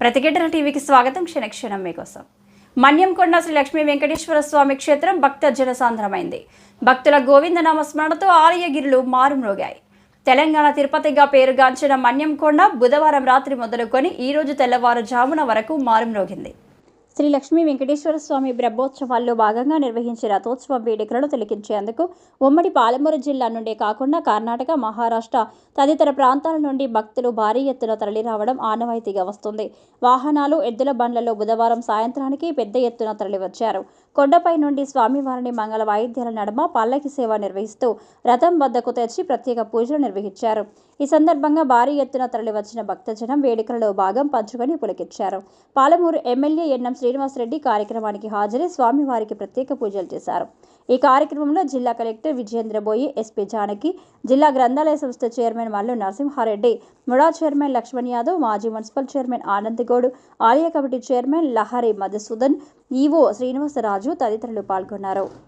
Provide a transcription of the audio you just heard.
ప్రతిఘటన టీవీకి స్వాగతం. క్షణక్షణం మీకోసం. మన్యంకొండ శ్రీ లక్ష్మీ వెంకటేశ్వర స్వామి క్షేత్రం భక్త జనసాంద్రమైంది. భక్తుల గోవింద నామ స్మరణతో ఆలయగిరులు మారుమ్రోగాయి. తెలంగాణ తిరుపతిగా పేరుగాంచిన మన్యంకొండ బుధవారం రాత్రి మొదలుకొని ఈరోజు తెల్లవారుజామున వరకు మారుమ్రోగింది. శ్రీ లక్ష్మీ వెంకటేశ్వర స్వామి బ్రహ్మోత్సవాల్లో భాగంగా నిర్వహించే రథోత్సవ వేడుకలను తిలకించేందుకు ఉమ్మడి పాలమూరు జిల్లా నుండే కాకుండా కర్ణాటక మహారాష్ట్ర తదితర ప్రాంతాల నుండి భక్తులు భారీ ఎత్తున తరలిరావడం ఆనవాయితీగా వస్తుంది. వాహనాలు ఎద్దుల బండ్లలో బుధవారం సాయంత్రానికి పెద్ద ఎత్తున తరలివచ్చారు. కొండపై నుండి స్వామివారిని మంగళ వాయిద్యాల నడమ పల్లకి సేవ నిర్వహిస్తూ రథం వద్దకు తెచ్చి ప్రత్యేక పూజలు నిర్వహించారు. ఈ సందర్భంగా భారీ ఎత్తున తరలివచ్చిన భక్తజనం వేడుకలలో భాగం పంచుకొని పులకిచ్చారు పాలమూరు ఎమ్మెల్యే ఎన్ఎం శ్రీనివాసరెడ్డి కార్యక్రమానికి హాజరై స్వామివారికి ప్రత్యేక పూజలు చేశారు. ఈ కార్యక్రమంలో జిల్లా కలెక్టర్ విజయేంద్రబోయి ఎస్పీ జానకి జిల్లా గ్రంథాలయ సంస్థ chairman Mallu Narasimha Reddy MUDA chairman Lakshman Yadav మాజీ మున్సిపల్ చైర్మన్ ఆనందగౌడ్ ఆలయ committee chairman Lahari Madhusudan EO Srinivasa Raju తదితరులు పాల్గొన్నారు.